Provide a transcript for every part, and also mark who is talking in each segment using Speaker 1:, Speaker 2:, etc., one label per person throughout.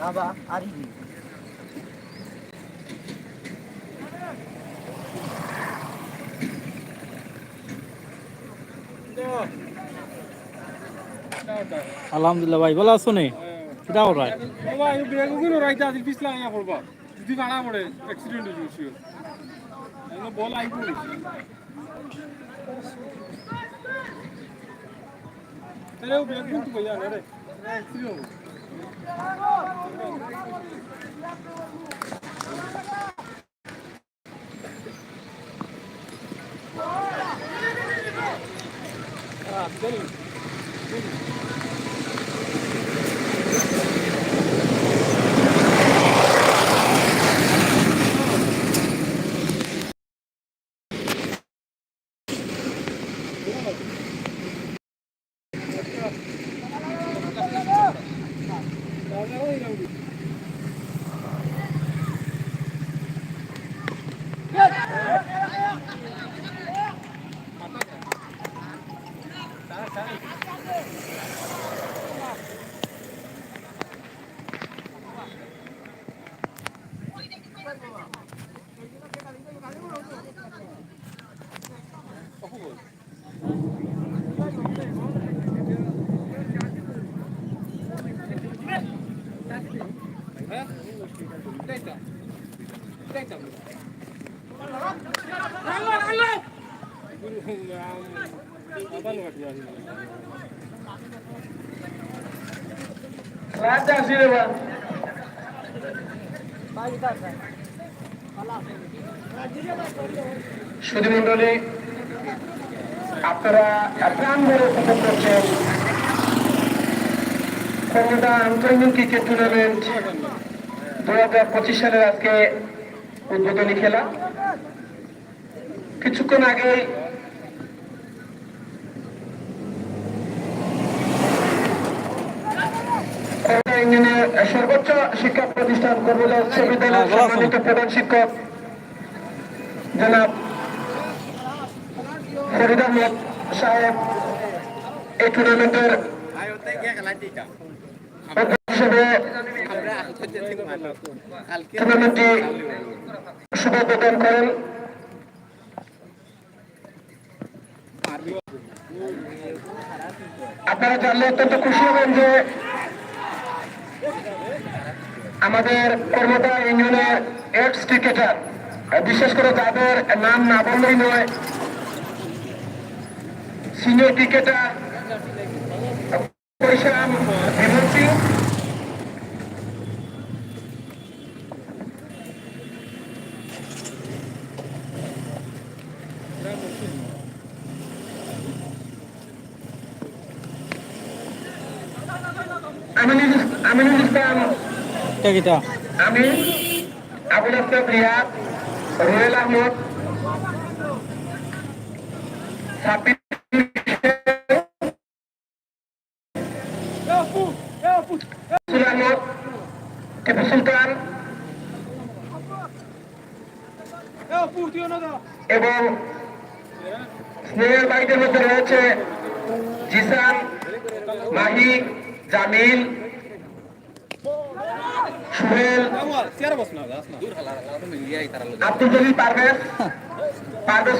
Speaker 1: Aba, ari di.
Speaker 2: আলহামদুলিল্লাহ ভাই ভালো আছো নি? কিটা কর ভাই
Speaker 3: বাবা এই ব্রেকগুলো রাইতে আসিল পিছলা আইয়া পড়বা। যদি ভাড়া পড়ে অ্যাক্সিডেন্ট হয়ে যাচ্ছে এগুলো বল আই পড়ে আরে ও ব্রেক কিন্তু কইয়া না রে অ্যাক্সিডেন্ট
Speaker 4: সুধীমণ্ডলী, আপনারা প্রাণ ভরে উপভোগ করছেন। কলকাতা আন্তর্জাতিক ক্রিকেট টুর্নামেন্ট দু হাজার পঁচিশ সালের আজকে উদ্বোধনী খেলা। কিছুক্ষণ আগে সর্বোচ্চ শিক্ষা প্রতিষ্ঠান কর্মজা উচ্চ বিদ্যালয়ের সম্মানিত প্রধান শিক্ষক জনাব ফরিদ আহমদ সাহেব এই টুর্নামেন্টের হিসেবে টুর্নামেন্টটি শুভ উদ্বোধন করেন। আপনারা জানলে অত্যন্ত খুশি হবেন যে আমাদের কর্মদা ইউনিয়নের এক্স ক্রিকেটার বিশেষ করে যাদের নাম না বললেই নয় সিনিয়র ক্রিকেটার পরিশ্রাম হেমন্ত সিং। আমিনুল ইসলাম
Speaker 2: কিটা
Speaker 4: আমি আবুল আসলাম রিয়াদ রুয়েল আহমদ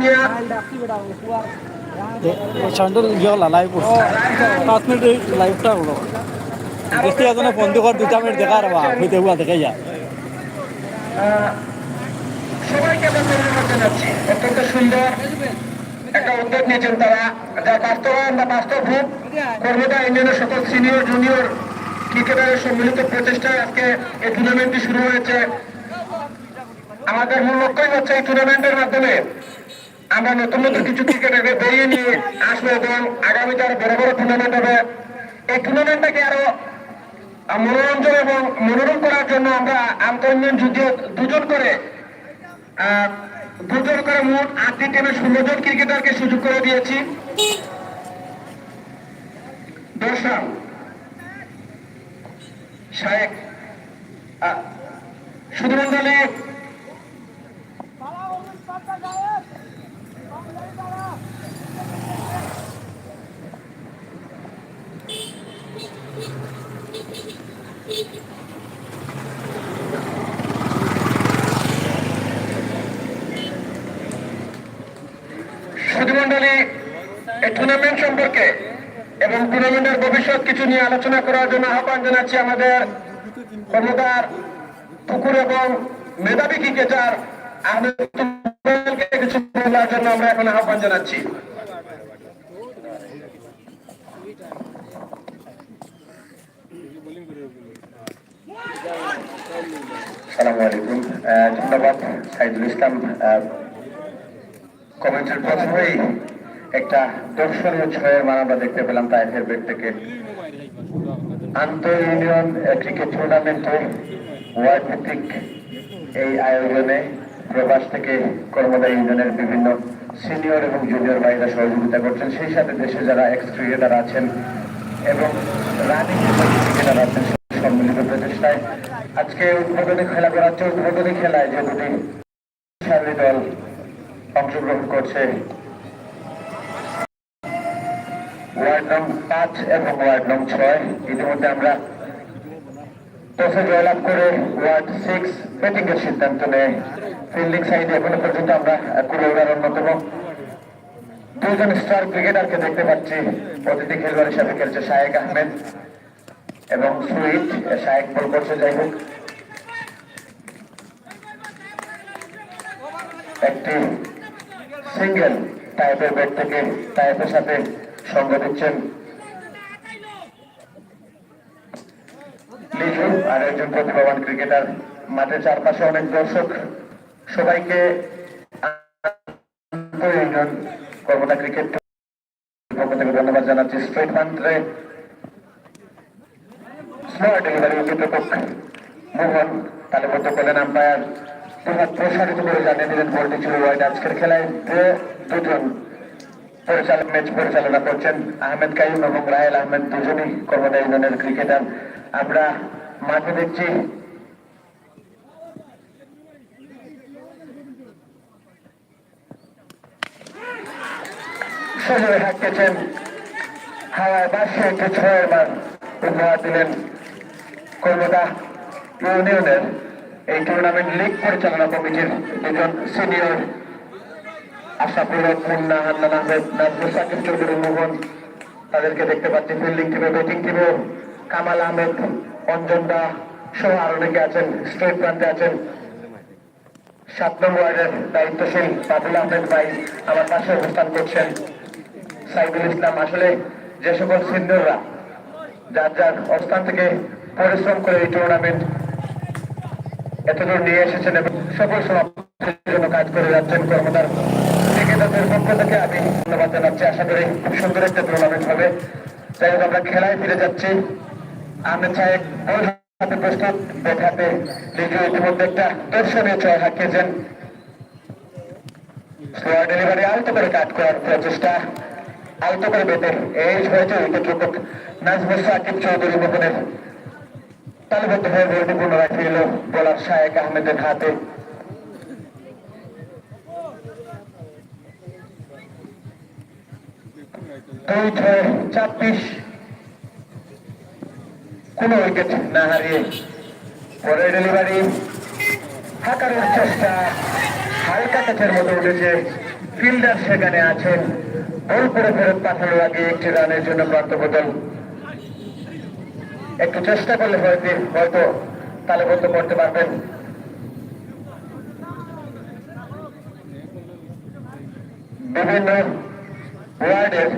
Speaker 4: মিয়া।
Speaker 2: চান্ডল গিয়ে লাইভ করছে। পাঁচ মিনিট লাইভটা হলো। দেখতে এজনে বন্ধু কর দুটা মিনিট দেখা আর হইতে হুয়া দেখে যা।
Speaker 4: সবাইকে আমরা ধন্যবাদ জানাচ্ছি অত্যন্ত সুন্দর একটা উদ্যোগ নিয়েছেন তারা যার বাস্তবায়ন বা বাস্তব রূপ কর্মদা ইউনিয়নের সকল সিনিয়র জুনিয়র ক্রিকেটারের সম্মিলিত প্রচেষ্টায় আজকে এই টুর্নামেন্টটি শুরু হয়েছে। আমাদের মূল লক্ষ্যই হচ্ছে এই টুর্নামেন্টের মাধ্যমে আমরা নতুন নতুন কিছু ক্রিকেটারকে বেরিয়ে নিয়ে আসব এবং আগামীতে আরও বড় বড় টুর্নামেন্ট হবে। এই টুর্নামেন্টটাকে আরও মনোরঞ্জন এবং মনোরম করার জন্য আমরা আন্তর্জাতিক যুদ্ধ দুজন করে দুজন করে মোট আটটি টিমের ষোলো জন ক্রিকেটারকে সুযোগ করে দিয়েছি। দশ রান শায়েক আহ, সুধীমণ্ডলী, এই টুর্নামেন্ট সম্পর্কে এবং টুর্নামেন্টের ভবিষ্যৎ কিছু নিয়ে আলোচনা করার জন্য আহ্বান জানাচ্ছি আমাদের কর্মদার পুকুর এবং মেধাবী ক্রিকেটার আহমেদ কিছু বলার জন্য আমরা এখন আহ্বান জানাচ্ছি। একটা দর্শনীয় মান আমরা দেখতে পেলাম তাইফের বেট থেকে। আন্তঃ ইউনিয়ন ক্রিকেট টুর্নামেন্টে ওয়ার্ল্ড ভিত্তিক এই আয়োজনে প্রবাস থেকে কর্মদা ইউনিয়নের বিভিন্ন সিনিয়র এবং জুনিয়র ভাইরা সহযোগিতা করছেন। সেই সাথে দেশে যারা এক্স ক্রিকেটার আছেন এবং রানিং ক্রিকেটার আছেন সম্মিলিত প্রচেষ্টায় আজকে উদ্বোধনী খেলা করাচ্ছে। উদ্বোধনী খেলায় যে দুটি সারি দল অংশগ্রহণ করছে, ওয়ার্ড নং পাঁচ এবং ওয়ার্ড নং ছয়। ইতিমধ্যে আমরা টসে জয়লাভ করে ওয়ার্ড সিক্স ব্যাটিং এর সিদ্ধান্ত নেয় ফিল্ডিং সাইডে এখনও পর্যন্ত আমরা কুড়াউড়ার অন্যতম। দুজন স্টার ক্রিকেটারকে দেখতে পাচ্ছি। প্রতিটি খেলোয়াড় হিসাবে খেলছে শায়েক আহমেদ এবং সুইট। শায়েক বল করছে, যাই হোক। একটি সিঙ্গেল টাইপের ব্যাট থেকে টাইপের সাথে সঙ্গ দিচ্ছেন লিজু আর একজন প্রতিভাবান ক্রিকেটার মাঠের চারপাশে অনেক দর্শক। সবাইকে কর্মতা ক্রিকেট পক্ষ থেকে ধন্যবাদ জানাচ্ছি। মান্ত্রে ডেলিভারি মোহন করলেন আম্পায়ার। প্রসারিত করে জানিয়ে দিলেন, বলটি ছিল ওয়াইড আজকের খেলায় দুজন পরিচালক ম্যাচ পরিচালনা করছেন আহমেদ কাইম এবং রাহেল আহমেদ, দুজনই কর্মদা ইউনিয়নের ক্রিকেটার আমরা মাঠে দেখছি সজোরে হাঁটতেছেন হাওয়ায় বাসে একটি ছয়ের মান উপহার দিলেন এই টুর্নামেন্ট লিগ পরিচালনা কমিটির দুজন সিনিয়র আশাপুর মুন্না হান্নান আহমেদ, নাজমুল সাকিব চৌধুরী মোহন, তাদেরকে দেখতে পাচ্ছি ফিল্ডিং টিমে ব্যাটিং টিমে কামাল আহমেদ, অঞ্জন দা সহ আরও অনেকে আছেন স্ট্রেট প্রান্তে আছেন। সাত নম্বর ওয়ার্ডের দায়িত্বশীল বাবুল আহমেদ ভাই আমার পাশে অবস্থান করছেন। সাইদুল ইসলাম আসলে যে সকল সিনিয়ররা যার যার অবস্থান থেকে পরিশ্রম করে এই টুর্নামেন্ট এতদূর নিয়ে এসেছেন এবং সকল সমাপ্তির জন্য কাজ করে যাচ্ছেন কর্মদার ক্রিকেটারদের পক্ষ থেকে আমি ধন্যবাদ জানাচ্ছি। আশা করি খুব সুন্দর একটা টুর্নামেন্ট হবে। যাই হোক, আমরা খেলায় ফিরে যাচ্ছি। আমি চাই হাতে প্রস্তুত। ব্যাট হাতে ইতিমধ্যে একটা দর্শনীয় ছয় হাঁকিয়েছেন। স্লোয়ার ডেলিভারি আলতো করে কাট করার প্রচেষ্টা। আলতো করে বেটে এই হয়েছে উইকেট নাজমুল সাকিব চৌধুরী মোহনের তালিবদ্ধ হয়ে বলটি পুনরায় ফিরল বোলার শায়েক আহমেদের হাতে। দুই ছয় ছাব্বিশ, কোন উইকেট না হারিয়ে পরের ডেলিভারি হাঁকানোর চেষ্টা, হালকা কাছের মতো উঠেছে। ফিল্ডার সেখানে আছেন বল করে ফেরত পাঠানোর আগে একটি রানের জন্য প্রান্ত বদল। একটু চেষ্টা করলে হয়তো হয়তো তালেবদ্ধ করতে পারবেন। বিভিন্ন ওয়ার্ডের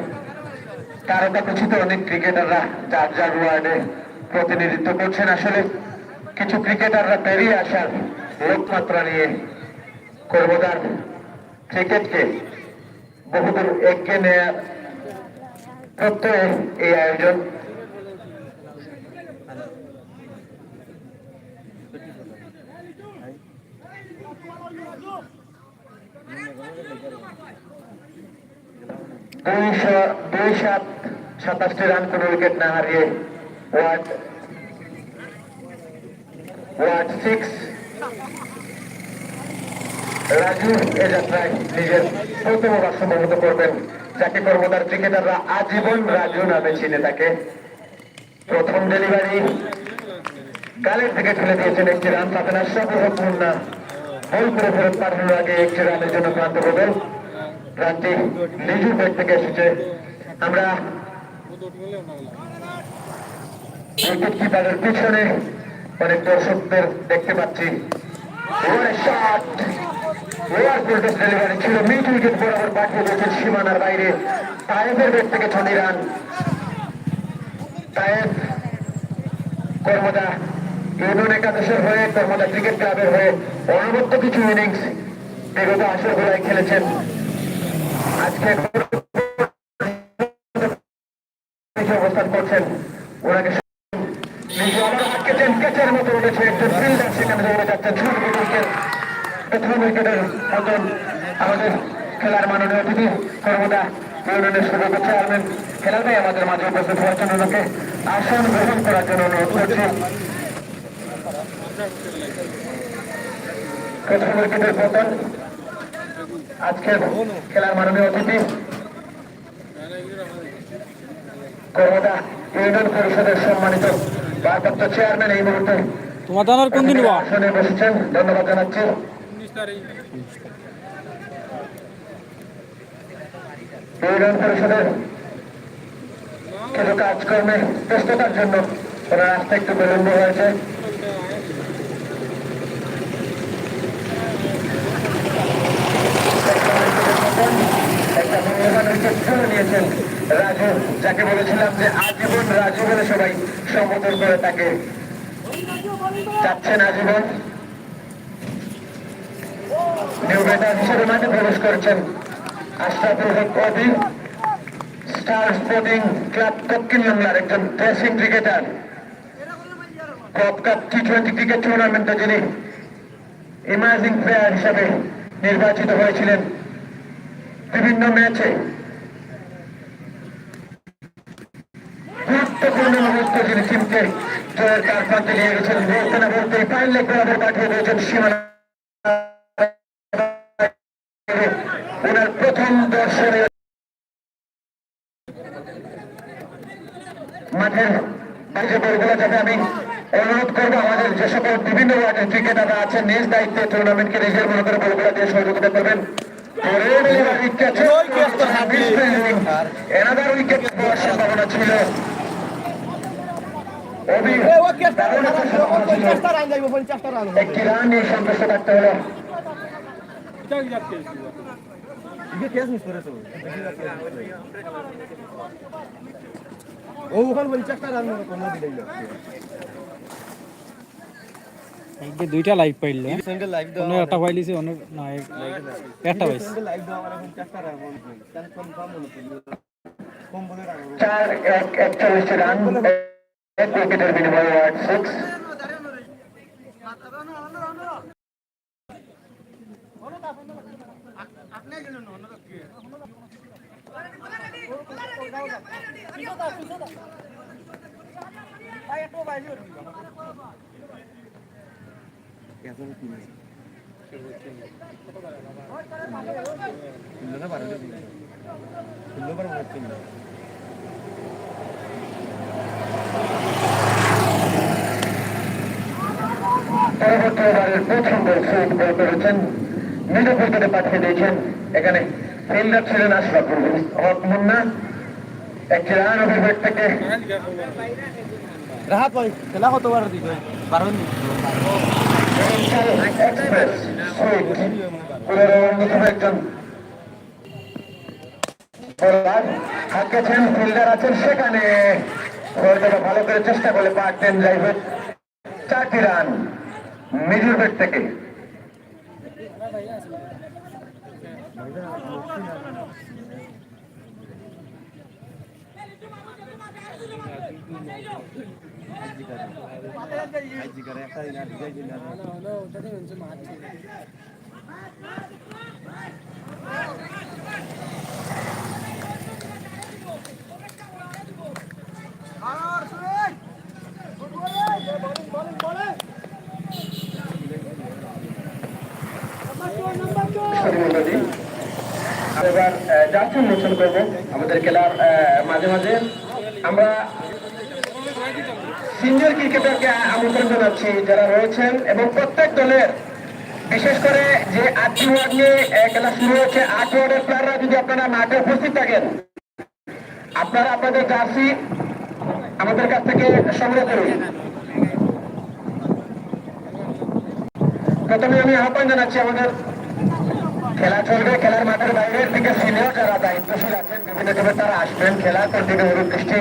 Speaker 4: তারকা খচিত অনেক ক্রিকেটাররা, যার যার ওয়ার্ডে প্রতিনিধিত্ব করছেন। আসলে কিছু ক্রিকেটাররা পেরিয়ে আসার লোকমাত্রা নিয়ে কর্মদার ক্রিকেটকে বহুদূর এগিয়ে নেওয়ার প্রত্যয়ে এই আয়োজন। দুইশো দুই সাত সাতাশটি রান কোন উইকেট না হারিয়ে ওয়ার্ড ওয়ার্ড সিক্স রাজু এ যাত্রায় নিজের প্রথম সম্ভবত করবেন। যাকে কর্মদার ক্রিকেটাররা আজীবন রাজু নামে চিনে থাকে। প্রথম ডেলিভারি গালের থেকে ফেলে দিয়েছেন একটি রান, তাতে আশরাফ মুন্না বল করে ফেরত পাঠানোর আগে একটি রানের জন্য ক্লান্ত বদল রানটি লিজুর ব্যাট থেকে এসেছে। আমরা উইকেট কিপারের পিছনে অনেক দর্শকদের দেখতে পাচ্ছি। What ডেলিভারি ছিল মিড উইকেট বরাবর পাঠিয়ে দিয়েছেন সীমানার বাইরে। তায়েবের ব্যাট থেকে ছটি রান। তায়েব কর্মদা ইউনিয়ন একাদশের হয়ে কর্মদা ক্রিকেট ক্লাবের হয়ে অনবদ্য কিছু ইনিংস বিগত আসর গোলায় খেলেছেন। আজকে অবস্থান করছেন। ওনাকে নিজে আবার আটকেছেন। ক্যাচের মতো উঠেছে। একজন ফিল্ডার সেখানে দৌড়ে যাচ্ছেন ছোট উইকেট প্রথম উইকেটের মতন আমাদের খেলার মাননীয় অতিথি কর্মদা ইউনিয়নের সদস্য চেয়ারম্যান খেলার ভাই আমাদের মাঝে উপস্থিত হয়েছেন ওনাকে আসন গ্রহণ করার জন্য অনুরোধ করছি প্রথম উইকেটের পতন আজকের খেলার মাননীয় অতিথি কর্মদা ইউনিয়ন পরিষদের সম্মানিত ভারপ্রাপ্ত চেয়ারম্যান এই মুহূর্তে
Speaker 2: তোমার কোন দিন
Speaker 4: আসনে বসেছেন। ধন্যবাদ জানাচ্ছি। ইউনিয়ন কিছু কাজকর্মে ব্যস্ততার জন্য ওনার একটু বিলম্ব হয়েছে। রাজু, যাকে বলেছিলাম যে আজীবন রাজু বলে সবাই সম্বোধন করে তাকে। যাচ্ছেন আজীবন। হিসেবে নির্বাচিত হয়েছিলেন। বিভিন্ন ম্যাচে গুরুত্বপূর্ণ মুহূর্তে যিনি টিমকে জয়ের কারপান্তে নিয়ে গেছেন। বলতে না বলতে বরাবর পাঠিয়ে দিয়েছেন সীমানা। ওয়ার্ডের ক্রিকেটাররা আছেন নিজ দায়িত্বে টুর্নামেন্টকে নিজের মনে করে বলগুলো দিয়ে সহযোগিতা করবেন। এনাদার উইকেট পাওয়ার সম্ভাবনা ছিল। একটা
Speaker 1: রান
Speaker 4: নিয়ে সন্তুষ্ট থাকতে হলো।
Speaker 1: ও ওখানে পঞ্চাশটা রান কোনো দিলে
Speaker 2: এই দুইটা লাইভ পাইলে।
Speaker 1: সিঙ্গেল লাইভ দাও
Speaker 2: অনেক একটা পাইলিছে অনেক না একটা পাইছে।
Speaker 1: সিঙ্গেল লাইভ দাও আমার পঞ্চাশটা রান তাহলে কনফার্ম হলো কম বলে রান
Speaker 4: চার এক একচল্লিশটি রান। এক উইকেটের বিনিময়ে ওয়ার্ড সিক্স পরবর্তী ওভারের প্রথম বল সুইট বল করেছেন মিডল উইকেটে পাঠিয়ে দিয়েছেন। এখানে ফিল্ডার ছিলেন আশরাফুল হক মুন্না একটি রান অভিভেট থেকে
Speaker 1: রাহাত ভাই খেলা কত বার দিবে? বারো
Speaker 4: একজন হাঁকেছেন ফিল্ডার আছেন সেখানে ভালো করে চেষ্টা করলে পারতেন যাই হোক চারটি রান মিডল বেট থেকে
Speaker 1: আজিকার একটা
Speaker 4: এবার জাতীয় উন্মোচন করব। আমাদের খেলার মাঝে মাঝে আমরা সিনিয়র ক্রিকেটারকে আমন্ত্রণ জানাচ্ছি যারা রয়েছেন এবং প্রত্যেক দলের, বিশেষ করে যে আটটি ওয়ার্ড নিয়ে খেলা শুরু হচ্ছে আট ওয়ার্ডের প্লেয়াররা যদি আপনারা মাঠে উপস্থিত থাকেন, আপনারা আপনাদের জার্সি আমাদের কাছ থেকে সংগ্রহ করুন। প্রথমে আমি আহ্বান জানাচ্ছি আমাদের খেলা চলবে, খেলার মাঠের বাইরের দিকে সিনিয়র যারা দায়িত্বশীল আছেন, বিভিন্ন টিমে তারা আসবেন, খেলা কন্টিনিউ করুন বৃষ্টি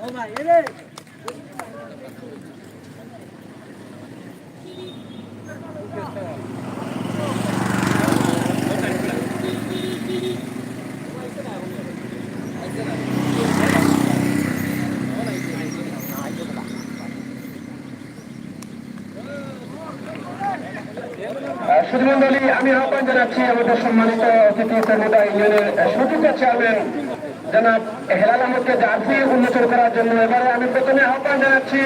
Speaker 1: Oh
Speaker 4: my, it is. জানাচ্ছি আমাদের সম্মানিত অতিথি কর্মদা ইউনিয়নের সচিব চেয়ারম্যান জনাব হেলাল আহমদকে জার্সি উন্মোচন করার জন্য এবারে আমি প্রথমে আহ্বান জানাচ্ছি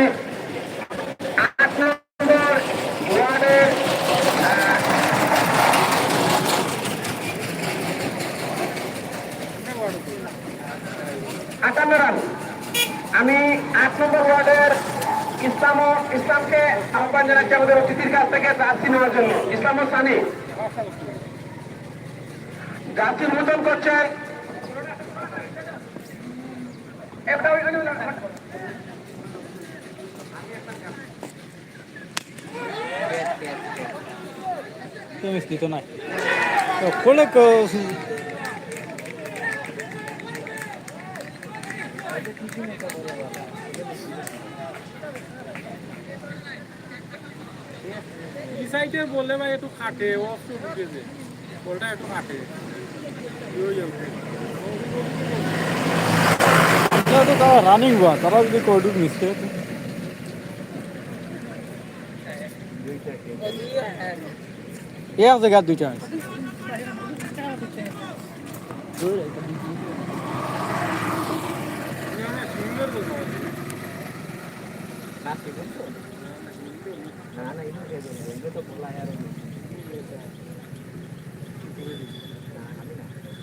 Speaker 4: আমি আট নম্বর ওয়ার্ডের ইসলাম, ইসলামকে আহ্বান জানাচ্ছি আমাদের অতিথির কাছ থেকে জার্সি নেওয়ার জন্য। ইসলাম সানি জার্সি উন্মোচন করছেন
Speaker 2: নাই। কোলে
Speaker 3: সাইডে বললে ভাই একটু খাটে ও একটু ঢুকেছে বলটা একটু খাটে। ওই যাবে
Speaker 2: তো তারা রানিং হওয়া তারা যদি কোর্টু মিস করে তো এক জায়গা দুইটা আছে
Speaker 3: সুন্দর বলব
Speaker 1: না না এটা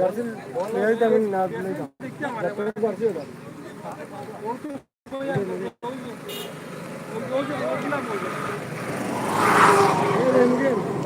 Speaker 1: জার্সি এই তো আমি না নেই
Speaker 3: দেখতে হয়
Speaker 1: জার্সি ওটা
Speaker 3: ও